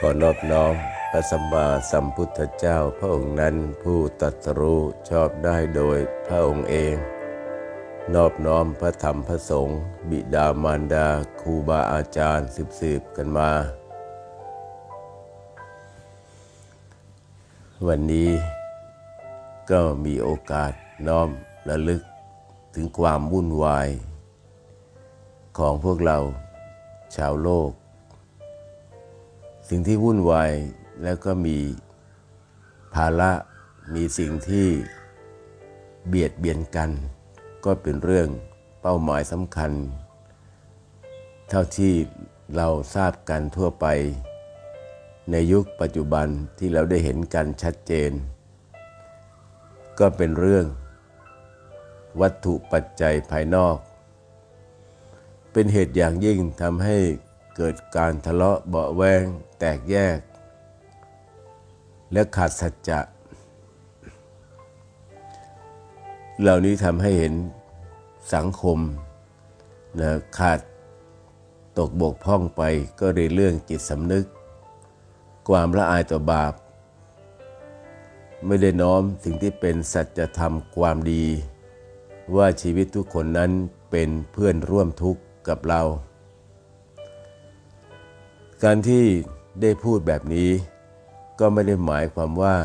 ขอนอบน้อมพระสัมมาสัมพุทธเจ้าพระองค์นั้นผู้ตรัสรู้ชอบได้โดยพระองค์เอง นอบน้อมพระธรรมพระสงฆ์บิดามารดาครูบาอาจารย์สืบๆกันมา วันนี้ก็มีโอกาสน้อมระลึกถึงความวุ่นวาย ของพวกเราชาวโลก สิ่งที่วุ่นวายแล้วก็มีภาระมีสิ่งที่เบียดเบียนกัน ก็เป็นเรื่องเป้าหมายสำคัญ เท่าที่เราทราบกันทั่วไป ในยุคปัจจุบันที่เราได้เห็นกันชัดเจน ก็เป็นเรื่อง วัตถุปัจจัยภายนอก เป็นเหตุอย่างยิ่งทำให้ เกิดการทะเลาะเบาะแวงแตกแยก และขาดสัจจะ เหล่านี้ทำให้เห็นสังคมนะขาดตกบกพร่องไปก็ในเรื่องจิตสำนึก ความละอายต่อบาป ไม่ได้น้อมสิ่งที่เป็นสัจธรรมความดี ว่าชีวิตทุกคนนั้นเป็นเพื่อนร่วมทุกข์กับเรา การที่ได้พูดแบบนี้ ก็ไม่ได้หมายความว่า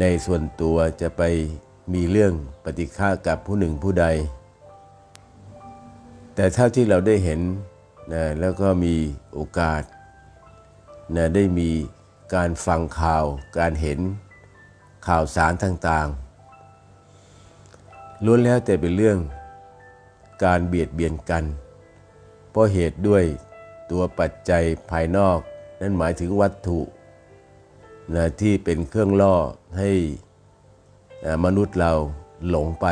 ในส่วนตัวจะไปมีเรื่องปฏิฆากับผู้หนึ่งผู้ใด แต่เท่าที่เราได้เห็นนะแล้วก็มีโอกาสนะได้มีการฟังข่าวการเห็นข่าวสารต่างๆล้วนแล้วแต่เป็นเรื่องการเบียดเบียนกัน เพราะเหตุด้วย ตัวปัจจัยภายนอก นั่นหมายถึงวัตถุนะที่เป็นเครื่องล่อให้นะมนุษย์เราหลงไป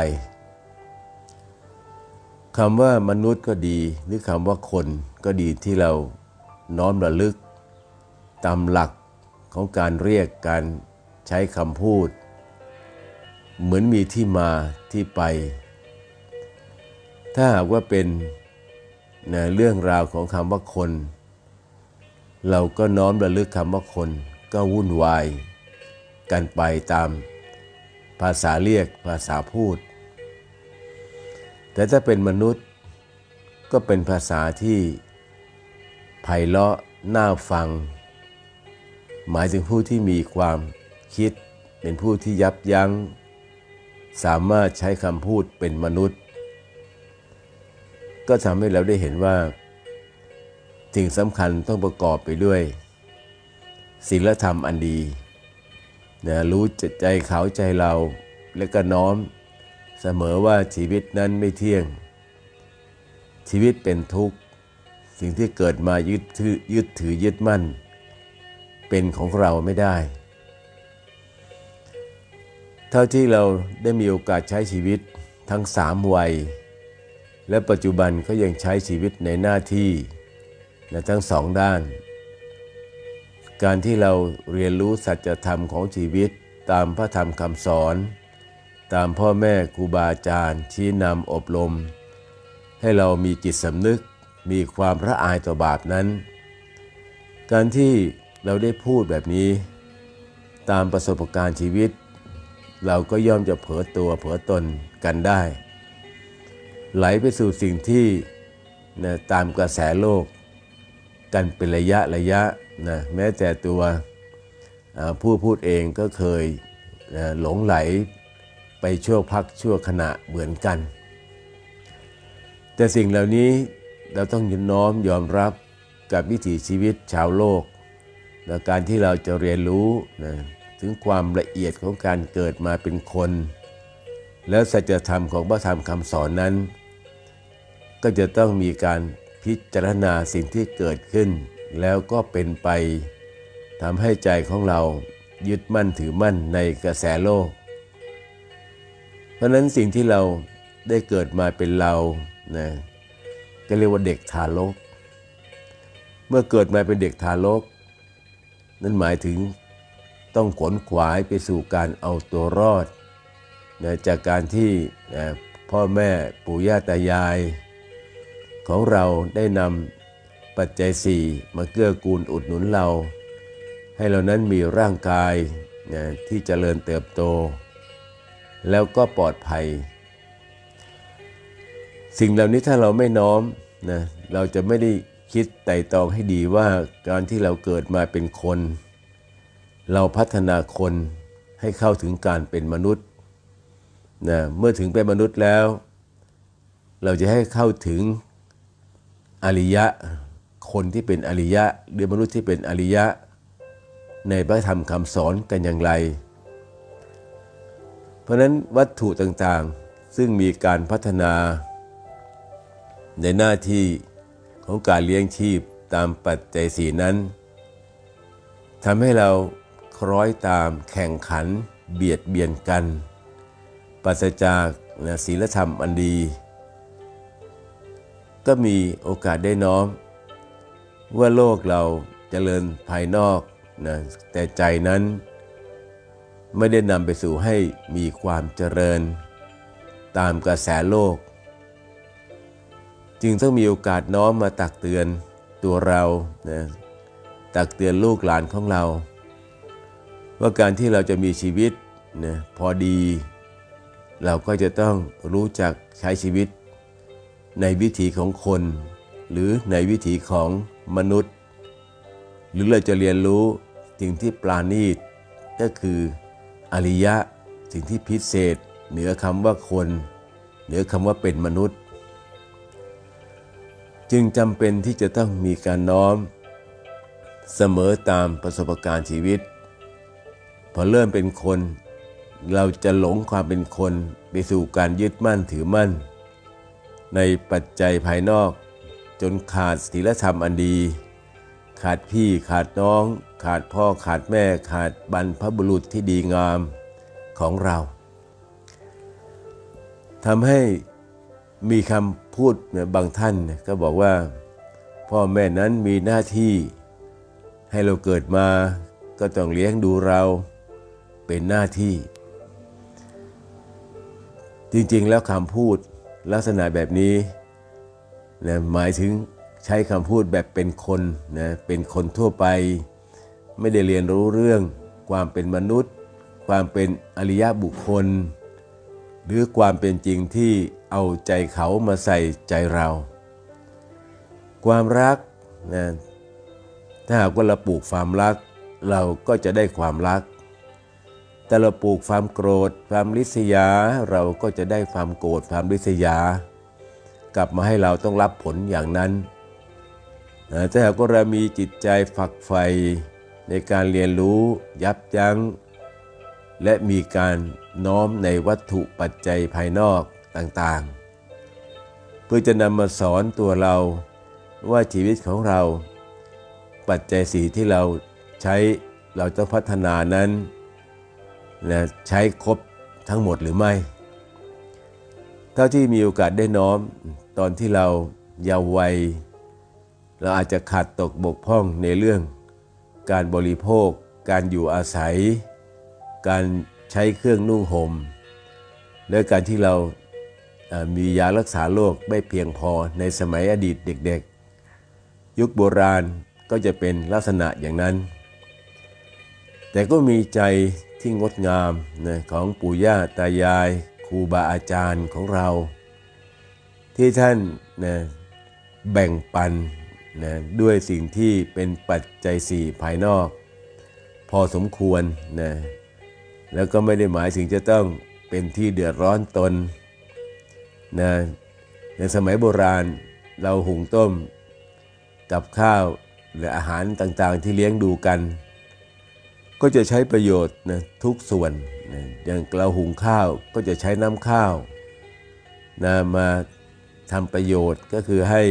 คำว่ามนุษย์ก็ดี หรือคำว่าคนก็ดีที่เราน้อมระลึก ตามหลักของการเรียกการใช้คำพูด เหมือนมีที่มาที่ไป ถ้าหากว่าเป็น นะเรื่องราวของคำว่าคน เราก็น้อมระลึกคำว่าคน ก็วุ่นวาย กันไปตามภาษาเรียกภาษาพูด แต่ถ้าเป็นมนุษย์ก็เป็นภาษาที่ไพเราะน่าฟัง หมายถึงผู้ที่มีความคิดเป็นผู้ที่ยับยัง้ง สามารถใช้คำพูดเป็นมนุษย์ ก็ทำให้เราได้เห็นว่าสิ่งสำคัญต้องประกอบไปด้วยศีลธรรมอันดีนะรู้จิตใจเขาใจเราและก็น้อมเสมอว่าชีวิตนั้นไม่เที่ยง ชีวิตเป็นทุกข์ สิ่งที่เกิดมายึดถือยึดถือยึดมั่น เป็นของเราไม่ได้ เท่าที่เราได้มีโอกาสใช้ชีวิตทั้งสามวัย และปัจจุบันก็ยังใช้ชีวิตในหน้าที่ในทั้งสองด้าน การที่เราเรียนรู้สัจธรรมของชีวิตตามพระธรรมคำสอน ตามพ่อแม่ครูบาอาจารย์ ชี้นำอบรม ให้เรามีจิตสำนึกมีความระอายต่อบาปนั้น การที่เราได้พูดแบบนี้ ตามประสบการณ์ชีวิต เราก็ย่อมจะเผลอตัวเผลอตนกันได้ ไหลไปสู่สิ่งที่นะตามกระแสโลก กันเป็นระยะระยะนะแม้แต่ตัวผู้พูดเองก็เคยนะหลงไหลไปชั่วพักชั่วขณะเหมือนกัน แต่สิ่งเหล่านี้เราต้องยินน้อมยอมรับกับวิถีชีวิตชาวโลกนะการที่เราจะเรียนรู้นะถึงความละเอียดของการเกิดมาเป็นคน แล้วสัจธรรมของพระธรรมคำสอนนั้น ก็จะต้องมีการพิจารณาสิ่งที่เกิดขึ้น แล้วก็เป็นไปทำให้ใจของเรายึดมั่นถือมั่นในกระแสโลก เพราะนั้นสิ่งที่เราได้เกิดมาเป็นเรานะก็เรียกว่าเด็กทารก เมื่อเกิดมาเป็นเด็กทารก นั่นหมายถึงต้องขนขวายไปสู่การเอาตัวรอด นะจากการที่นะพ่อแม่ปู่ย่าตายาย ของเราได้นำปัจจัยสี่มาเกื้อกูลอุดหนุนเรา ให้เรานั้นมีร่างกายนะที่เจริญเติบโต แล้วก็ปลอดภัย สิ่งเหล่านี้ถ้าเราไม่น้อมนะเราจะไม่ได้คิดไต่ตรองให้ดีว่าการที่เราเกิดมาเป็นคน เราพัฒนาคนให้เข้าถึงการเป็นมนุษย์ นะเมื่อถึงเป็นมนุษย์แล้ว เราจะให้เข้าถึงอริยะ คนที่เป็นอริยะหรือมนุษย์ที่เป็นอริยะ ในพระธรรมคำสอนกันอย่างไร เพราะนั้นวัตถุต่างๆซึ่งมีการพัฒนาในหน้าที่ของการเลี้ยงชีพตามปัจจัยสีนั้นทำให้เราคล้อยตามแข่งขันเบียดเบียนกัน ปราศจากนะศีลธรรมอันดี ก็มีโอกาสได้น้อม ว่าโลกเราจเจริญภายนอกนะแต่ใจนั้นไม่ได้นำไปสู่ให้มีความเจริญ ตามกระแสโลก จึงต้องมีโอกาสน้อมมาตักเตือนตัวเรานะตักเตือนลูกหลานของเรา ว่าการที่เราจะมีชีวิตนะพอดี เราก็จะต้องรู้จักใช้ชีวิต ในวิถีของคน หรือในวิถีของมนุษย์ หรือเราจะเรียนรู้สิ่งที่ปราณีต ก็คืออริยะสิ่งที่พิเศษ เหนือคำว่าคน เหนือคำว่าเป็นมนุษย์ จึงจำเป็นที่จะต้องมีการน้อม เสมอตามประสบการณ์ชีวิต พอเริ่มเป็นคน เราจะหลงความเป็นคนไปสู่การยึดมั่นถือมั่น ในปัจจัยภายนอก จนขาดศีลธรรมอันดี ขาดพี่ขาดน้อง ขาดพ่อขาดแม่ขาดบรรพบุรุษที่ดีงามของเราทำให้มีคำพูดบางท่านก็บอกว่า พ่อแม่นั้นมีหน้าที่ให้เราเกิดมาก็ต้องเลี้ยงดูเราเป็นหน้าที่ จริงๆ แล้วคำพูดลักษณะแบบนี้นะหมายถึงใช้คำพูดแบบเป็นคนนะเป็นคนทั่วไป ไม่ได้เรียนรู้เรื่อง ความเป็นมนุษย์ ความเป็นอริยบุคคล หรือความเป็นจริงที่เอาใจเขามาใส่ใจเรา ความรักนะถ้าหากว่าเราปลูกความรัก เราก็จะได้ความรัก แต่เราปลูกความโกรธ ความริษยา เราก็จะได้ความโกรธความริษยา กลับมาให้เราต้องรับผลอย่างนั้นนะถ้าหากเรามีจิตใจฝักใฝ่ในการเรียนรู้ยับยั้ง และมีการน้อมในวัตถุปัจจัยภายนอกต่างๆ เพื่อจะนำมาสอนตัวเราว่าชีวิตของเรา ปัจจัยสีที่เราใช้เราจะพัฒนานั้น นะใช้ครบทั้งหมดหรือไม่ เท่าที่มีโอกาสได้น้อมตอนที่เราเยาว์วัย เราอาจจะขาดตกบกพร่องในเรื่อง การบริโภค การอยู่อาศัย การใช้เครื่องนุ่งหม่มและการที่เรามียารักษาโรคไม่เพียงพอในสมัยอดีตเด็กๆ ยุคโบราณก็จะเป็นลักษณะอย่างนั้น แต่ก็มีใจ ที่งดงามนะของปู่ย่าตายายครูบาอาจารย์ของเรา ที่ท่านนะแบ่งปันนะด้วยสิ่งที่เป็นปัจจัยสี่ภายนอก พอสมควรนะแล้วก็ไม่ได้หมายถึงจะต้องเป็นที่เดือดร้อนตนนะในสมัยโบราณเราหุงต้มกับข้าวหรืออาหารต่างๆที่เลี้ยงดูกัน ก็จะใช้ประโยชน์นะทุกส่วนนะอย่างเราหุงข้าวก็จะใช้น้ำข้าวนะมาทำประโยชน์ก็คือให้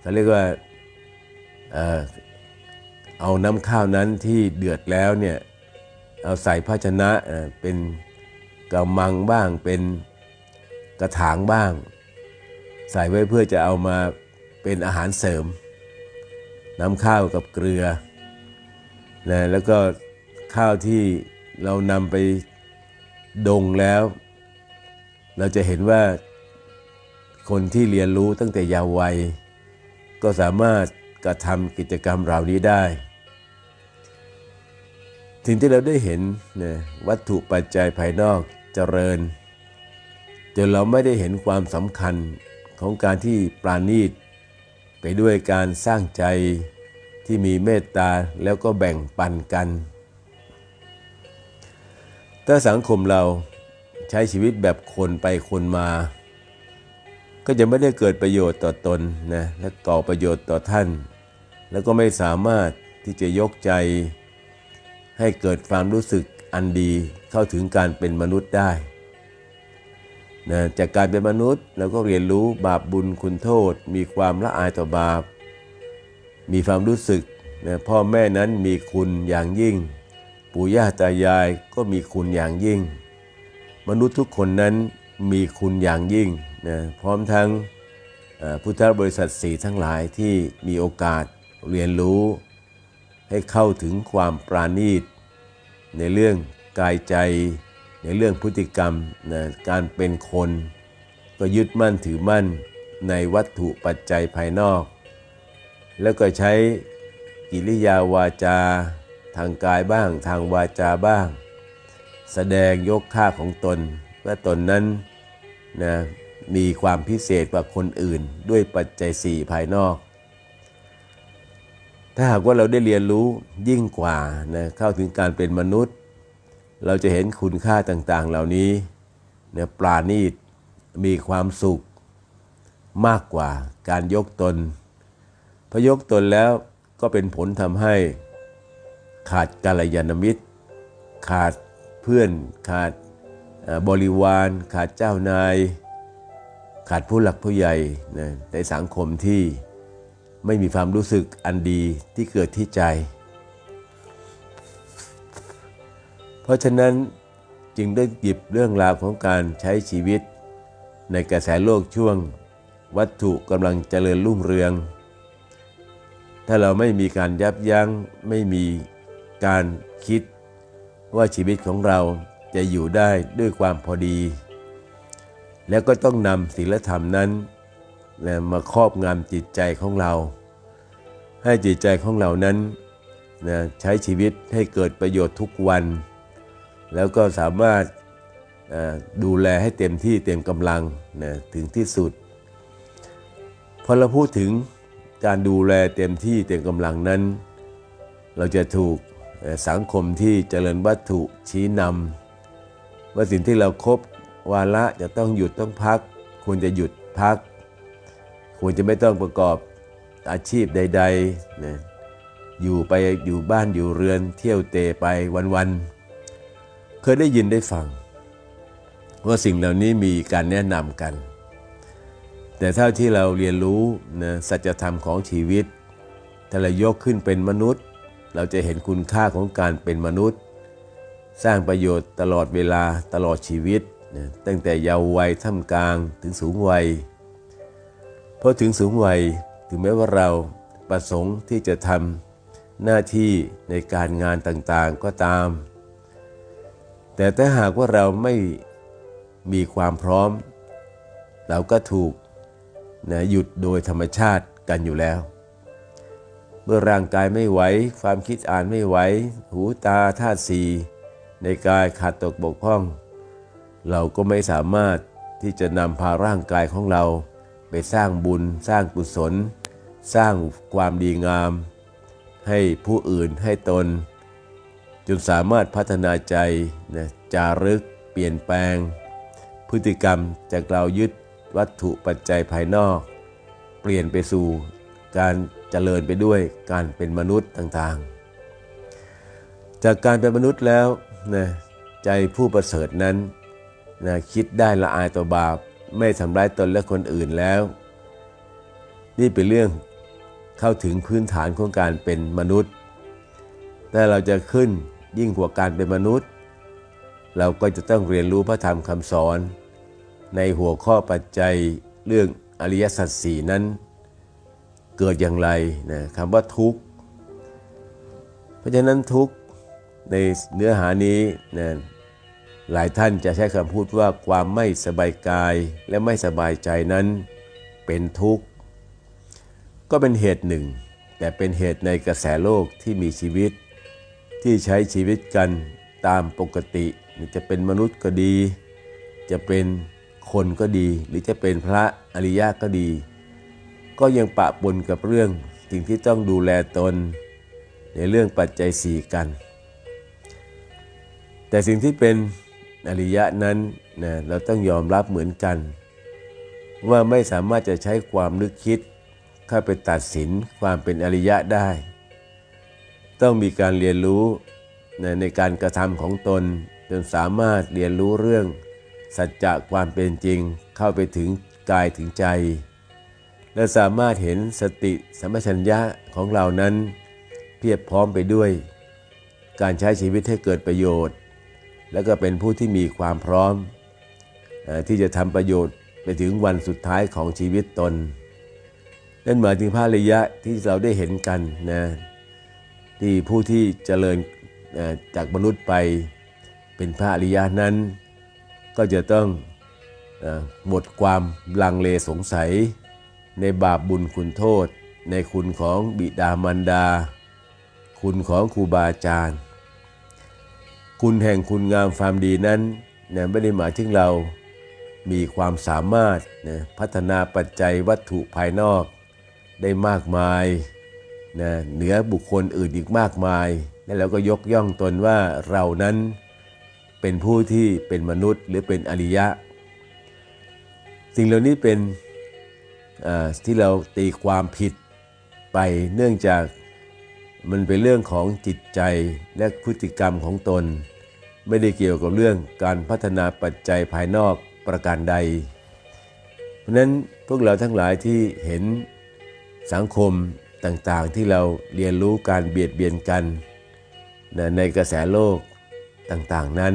เขาเรียกว่าเอาน้ำข้าวนั้นที่เดือดแล้วเนี่ยเอาใส่ภาชนะเอ่อเป็นกระมังบ้างเป็นกระถางบ้าง ใส่ไว้เพื่อจะเอามาเป็นอาหารเสริม น้ำข้าวกับเกลือ นะแล้วก็ข้าวที่เรานำไปดงแล้ว เราจะเห็นว่าคนที่เรียนรู้ตั้งแต่ยาววัย ก็สามารถกระทำกิจกรรมเหล่านี้ได้สิ่งที่เราได้เห็นนะวัตถุปัจจัยภายนอกเจริญ จนเราไม่ได้เห็นความสำคัญของการที่ปราณีตไปด้วยการสร้างใจ ที่มีเมตตาแล้วก็แบ่งปันกัน ถ้าสังคมเราใช้ชีวิตแบบคนไปคนมา ก็จะไม่ได้เกิดประโยชน์ต่อตนนะและก่อประโยชน์ต่อท่าน แล้วก็ไม่สามารถที่จะยกใจ ให้เกิดความรู้สึกอันดีเข้าถึงการเป็นมนุษย์ได้นะจากการเป็นมนุษย์เราก็เรียนรู้บาปบุญคุณโทษ มีความละอายต่อบาป มีความรู้สึกนะพ่อแม่นั้นมีคุณอย่างยิ่ง ปู่ย่าตายายก็มีคุณอย่างยิ่ง มนุษย์ทุกคนนั้นมีคุณอย่างยิ่งนะพร้อมทั้งพุทธบริษัทสีทั้งหลายที่มีโอกาสเรียนรู้ ให้เข้าถึงความปราณีต ในเรื่องกายใจ ในเรื่องพฤติกรรมนะการเป็นคน ก็ยึดมั่นถือมั่นในวัตถุปัจจัยภายนอก แล้วก็ใช้กิริยาวาจาทางกายบ้างทางวาจาบ้าง แสดงยกค่าของตน ว่าตนนั้นนะมีความพิเศษกว่าคนอื่น ด้วยปัจจัยสี่ภายนอก ถ้าหากว่าเราได้เรียนรู้ยิ่งกว่านะเข้าถึงการเป็นมนุษย์ เราจะเห็นคุณค่าต่างๆเหล่านี้นะปราณีตมีความสุขมากกว่าการยกตน พยกตนแล้วก็เป็นผลทำให้ ขาดกาลยานมิตร ขาดเพื่อน ขาดบริวาร ขาดเจ้านาย ขาดผู้หลักผู้ใหญ่นะในสังคมที่ไม่มีความรู้สึกอันดีที่เกิดที่ใจ เพราะฉะนั้นจึงได้หยิบเรื่องราวของการใช้ชีวิต ในกระแสโลกช่วง วัตถุกำลังเจริญรุ่งเรือง ถ้าเราไม่มีการยับยัง้งไม่มีการคิดว่าชีวิตของเราจะอยู่ได้ด้วยความพอดี แล้วก็ต้องนำศีลธรรมนั้นมาครอบงำจิตใจของเรา ให้จิตใจของเรานั้นนะใช้ชีวิตให้เกิดประโยชน์ทุกวัน แล้วก็สามารถดูแลให้เต็มที่เต็มกำลังนะถึงที่สุด พอเราพูดถึง การดูแลเต็มที่เต็มกำลังนั้น เราจะถูกสังคมที่เจริญวัตถุชี้นำว่าสิ่งที่เราครบวาระจะต้องหยุดต้องพัก ควรจะหยุดพัก ควรจะไม่ต้องประกอบอาชีพใดๆนะอยู่ไปอยู่บ้านอยู่เรือนเที่ยวเตะไปวันๆเคยได้ยินได้ฟัง ว่าสิ่งเหล่านี้มีการแนะนำกัน แต่เท่าที่เราเรียนรู้นะสัจธรรมของชีวิตถ้าเรายกขึ้นเป็นมนุษย์ เราจะเห็นคุณค่าของการเป็นมนุษย์ สร้างประโยชน์ตลอดเวลาตลอดชีวิตนะตั้งแต่เยาว์วัยท่ามกลางถึงสูงวัยพอถึงสูงวัยถึงแม้ว่าเราประสงค์ที่จะทำหน้าที่ในการงานต่างๆก็ตาม แต่ถ้าหากว่าเราไม่มีความพร้อม เราก็ถูก นะหยุดโดยธรรมชาติกันอยู่แล้ว เมื่อร่างกายไม่ไหว ความคิดอ่านไม่ไหว หูตาธาตุสีในกายขาดตกบกพร่อง เราก็ไม่สามารถที่จะนำพาร่างกายของเรา ไปสร้างบุญ สร้างกุศล สร้างความดีงาม ให้ผู้อื่นให้ตน จนสามารถพัฒนาใจนะจารึก เปลี่ยนแปลง พฤติกรรมจากเรายึด วัตถุปัจจัยภายนอก เปลี่ยนไปสู่การเจริญไปด้วยการเป็นมนุษย์ต่างๆ จากการเป็นมนุษย์แล้วนะใจผู้ประเสริฐนั้นนะคิดได้ละอายต่อบาปไม่ทำร้ายตนและคนอื่นแล้ว นี่เป็นเรื่องเข้าถึงพื้นฐานของการเป็นมนุษย์ แต่เราจะขึ้นยิ่งกว่าการเป็นมนุษย์ เราก็จะต้องเรียนรู้พระธรรมคำสอน ในหัวข้อปัจจัยเรื่องอริยสัจสี่นั้น เกิดอย่างไรนะคำว่าทุกข์ เพราะฉะนั้นทุกข์ในเนื้อหานี้นะหลายท่านจะใช้คำพูดว่าความไม่สบายกายและไม่สบายใจนั้นเป็นทุกข์ ก็เป็นเหตุหนึ่ง แต่เป็นเหตุในกระแสโลกที่มีชีวิต ที่ใช้ชีวิตกันตามปกติ จะเป็นมนุษย์ก็ดี จะเป็น คนก็ดี หรือจะเป็นพระอริยะก็ดี ก็ยังปะปนกับเรื่องสิ่งที่ต้องดูแลตน ในเรื่องปัจจัยสี่กัน แต่สิ่งที่เป็นอริยะนั้นนะเราต้องยอมรับเหมือนกัน ว่าไม่สามารถจะใช้ความนึกคิดเข้าไปตัดสินความเป็นอริยะได้ ต้องมีการเรียนรู้นในการกระทำของตนจนสามารถเรียนรู้เรื่อง สัจจะความเป็นจริงเข้าไปถึงกายถึงใจ และสามารถเห็นสติสัมปชัญญะของเรานั้น เพียบพร้อมไปด้วย การใช้ชีวิตให้เกิดประโยชน์ และก็เป็นผู้ที่มีความพร้อม ที่จะทำประโยชน์ไปถึงวันสุดท้ายของชีวิตตน นั่นหมายถึงพระริยะที่เราได้เห็นกันนะที่ผู้ที่เจริญจากมนุษย์ไปเป็นพระอริยะนั้น ก็จะต้องหมดความลังเลสงสัย ในบาปบุญคุณโทษ ในคุณของบิดามารดา คุณของครูบาอาจารย์ คุณแห่งคุณงามความดีนั้นเนี่ยไม่ได้หมายถึงเรามีความสามารถนะพัฒนาปัจจัยวัตถุภายนอก ได้มากมายนะเหนือบุคคลอื่นอีกมากมาย และเราก็ยกย่องตนว่าเรานั้น เป็นผู้ที่เป็นมนุษย์ หรือเป็นอริยะ สิ่งเหล่านี้เป็นที่เราตีความผิดไปเนื่องจากมันเป็นเรื่องของจิตใจและพฤติกรรมของตน ไม่ได้เกี่ยวกับเรื่องการพัฒนาปัจจัยภายนอกประการใด เพราะนั้นพวกเราทั้งหลายที่เห็นสังคมต่างๆที่เราเรียนรู้การเบียดเบียนกัน ในกระแสโลก ต่างๆนั้น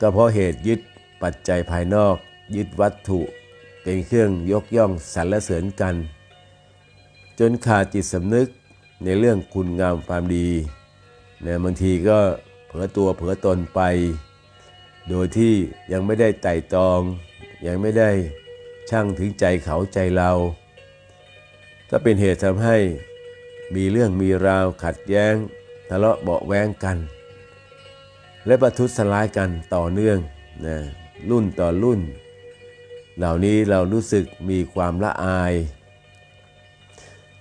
ก็เพราะเหตุยึดปัจจัยภายนอกยึดวัตถุเป็นเครื่องยกย่องสรรเสริญกัน จนขาดจิตสำนึกในเรื่องคุณงามความดีนะบางทีก็เผลอตัวเผลอตนไป โดยที่ยังไม่ได้ไต่ตอง ยังไม่ได้ช่างถึงใจเขาใจเรา ก็เป็นเหตุทำให้มีเรื่องมีราวขัดแย้ง ทะเลาะเบาแว้งกัน และประทุษร้ายกันต่อเนื่องนะรุ่นต่อรุ่น เหล่านี้เรารู้สึกมีความละอาย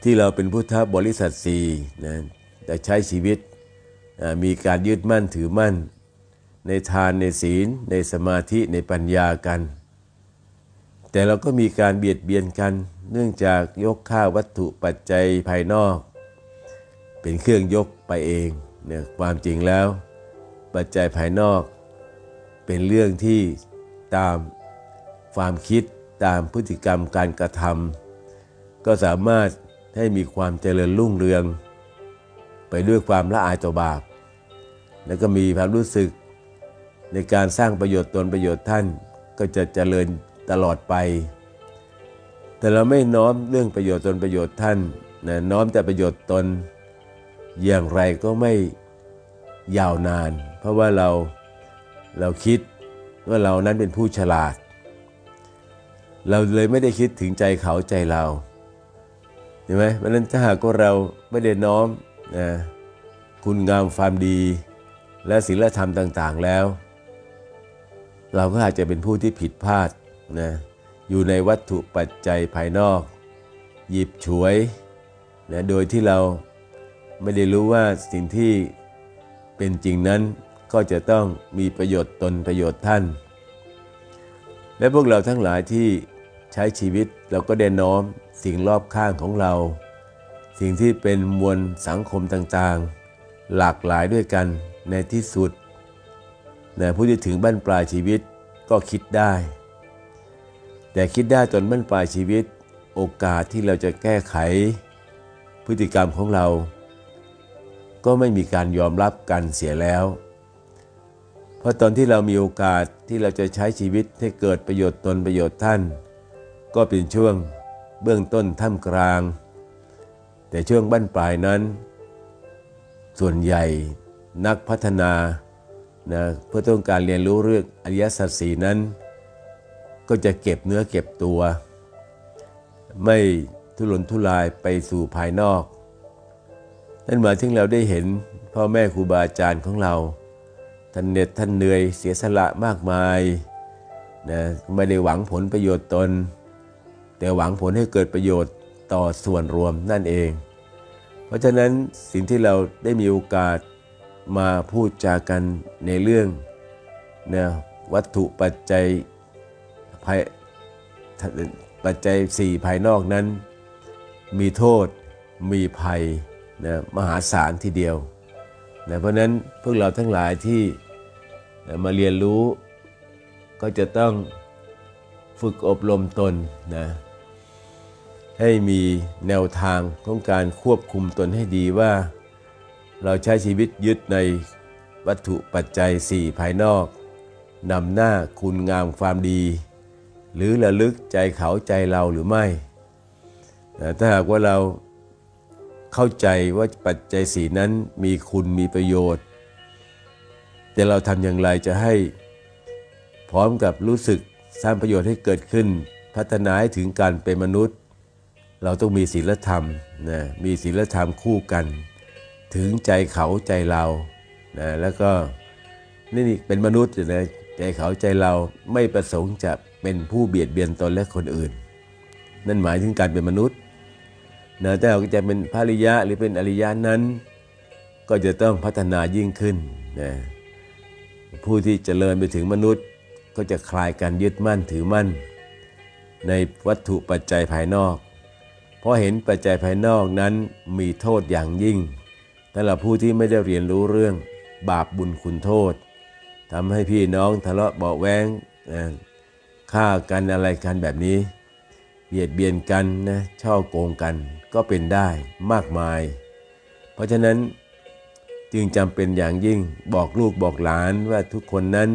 ที่เราเป็นพุทธบริษัทสี่นะแต่ใช้ชีวิตมีการยึดมั่นถือมั่น ในทานในศีล ในสมาธิในปัญญากัน แต่เราก็มีการเบียดเบียนกัน เนื่องจากยกค่าวัตถุปัจจัยภายนอก เป็นเครื่องยกไปเองเนี่ยความจริงแล้ว ปัจจัยภายนอก เป็นเรื่องที่ตามความคิดตามพฤติกรรมการกระทำก็สามารถให้มีความเจริญรุ่งเรือง ไปด้วยความละอายต่อบาป แล้วก็มีความรู้สึกในการสร้างประโยชน์ตนประโยชน์ท่านก็จะเจริญตลอดไป แต่เราไม่น้อมเรื่องประโยชน์ตนประโยชน์ท่านนะน้อมแต่ประโยชน์ตน อย่างไรก็ไม่ ยาวนาน เพราะว่าเราเราคิดว่าเรานั้นเป็นผู้ฉลาด เราเลยไม่ได้คิดถึงใจเขาใจเราเห็นไหมเพราะนั้นถ้าหากว่าเราไม่ได้น้อมนะคุณงามความดี และศีลธรรมต่างๆแล้ว เราก็อาจจะเป็นผู้ที่ผิดพลาดนะอยู่ในวัตถุปัจจัยภายนอก หยิบฉวยนะโดยที่เราไม่ได้รู้ว่าสิ่งที่ เป็นจริงนั้นก็จะต้องมีประโยชน์ตนประโยชน์ท่าน และพวกเราทั้งหลายที่ใช้ชีวิตเราก็ได้น้อมสิ่งรอบข้างของเรา สิ่งที่เป็นมวลสังคมต่างๆ หลากหลายด้วยกันในที่สุดนะผู้ที่ถึงบั้นปลายชีวิตก็คิดได้ แต่คิดได้จนบั้นปลายชีวิต โอกาสที่เราจะแก้ไข พฤติกรรมของเรา ก็ไม่มีการยอมรับกันเสียแล้ว เพราะตอนที่เรามีโอกาสที่เราจะใช้ชีวิตให้เกิดประโยชน์ตนประโยชน์ท่าน ก็เป็นช่วงเบื้องต้นท่ามกลาง แต่ช่วงบั้นปลายนั้น ส่วนใหญ่นักพัฒนานะเพื่อต้องการเรียนรู้เรื่องอริยสัจสีนั้น ก็จะเก็บเนื้อเก็บตัว ไม่ทุรนทุรายไปสู่ภายนอก นั่นหมายถึงเราได้เห็นพ่อแม่ครูบาอาจารย์ของเรา ท่านเหน็ดท่านเหนื่อยเสียสละมากมายนะไม่ได้หวังผลประโยชน์ตน แต่หวังผลให้เกิดประโยชน์ต่อส่วนรวมนั่นเอง เพราะฉะนั้นสิ่งที่เราได้มีโอกาสมาพูดจากันในเรื่องนะวัตถุปัจจัยภายปัจจัยสี่ภายนอกนั้น มีโทษมีภัย นะมหาศาลทีเดียวนะเพราะนั้นพวกเราทั้งหลายที่นะมาเรียนรู้ก็จะต้องฝึกอบรมตนนะให้มีแนวทางของการควบคุมตนให้ดีว่า เราใช้ชีวิตยึดในวัตถุปัจจัยสี่ภายนอกนำหน้าคุณงามความดี หรือระลึกใจเขาใจเราหรือไม่ ถ้าหากว่าเรา เข้าใจว่าปัจจัยสีนั้นมีคุณมีประโยชน์ แต่เราทำอย่างไรจะให้พร้อมกับรู้สึกสร้างประโยชน์ให้เกิดขึ้น พัฒนาให้ถึงการเป็นมนุษย์ เราต้องมีศีลธรรมนะมีศีลธรรมคู่กัน ถึงใจเขาใจเรานะแล้วก็นี่เป็นมนุษย์นะใจเขาใจเราไม่ประสงค์จะเป็นผู้เบียดเบียนตนและคนอื่น นั่นหมายถึงการเป็นมนุษย์ นะแต่เราจะเป็นภริยะหรือเป็นอริยะนั้น ก็จะต้องพัฒนายิ่งขึ้นนะผู้ที่เจริญไปถึงมนุษย์ก็จะคลายการยึดมั่นถือมั่น ในวัตถุปัจจัยภายนอก เพราะเห็นปัจจัยภายนอกนั้นมีโทษอย่างยิ่งสำหรับผู้ที่ไม่ได้เรียนรู้เรื่องบาปบุญคุณโทษทำให้พี่น้องทะเลาะเบาแวงฆ่ากันอะไรกันแบบนี้ เบียดเบียนกันนะช่อโกงกันก็เป็นได้มากมาย เพราะฉะนั้นจึงจำเป็นอย่างยิ่งบอกลูกบอกหลานว่าทุกคนนั้น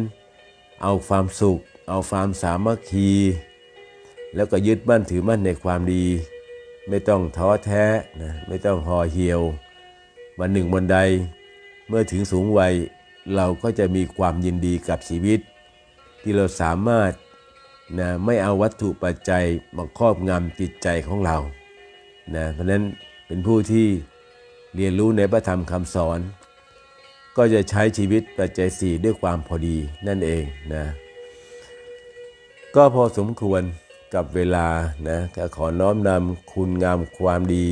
เอาความสุข เอาความสามัคคี แล้วก็ยึดมั่นถือมั่นในความดี ไม่ต้องท้อแท้นะไม่ต้องห่อเหี่ยว วันหนึ่งวันใด เมื่อถึงสูงวัยเราก็จะมีความยินดีกับชีวิต ที่เราสามารถ นะไม่เอาวัตถุปัจจัยมาครอบงำจิตใจของเรานะเพราะนั้นเป็นผู้ที่เรียนรู้ในพระธรรมคำสอน ก็จะใช้ชีวิตปัจจัยสี่ด้วยความพอดีนั่นเองนะก็พอสมควรกับเวลานะขอน้อมนำคุณงามความดี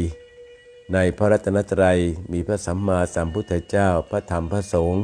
ในพระรัตนตรัยมีพระสัมมาสัมพุทธเจ้าพระธรรมพระสงฆ์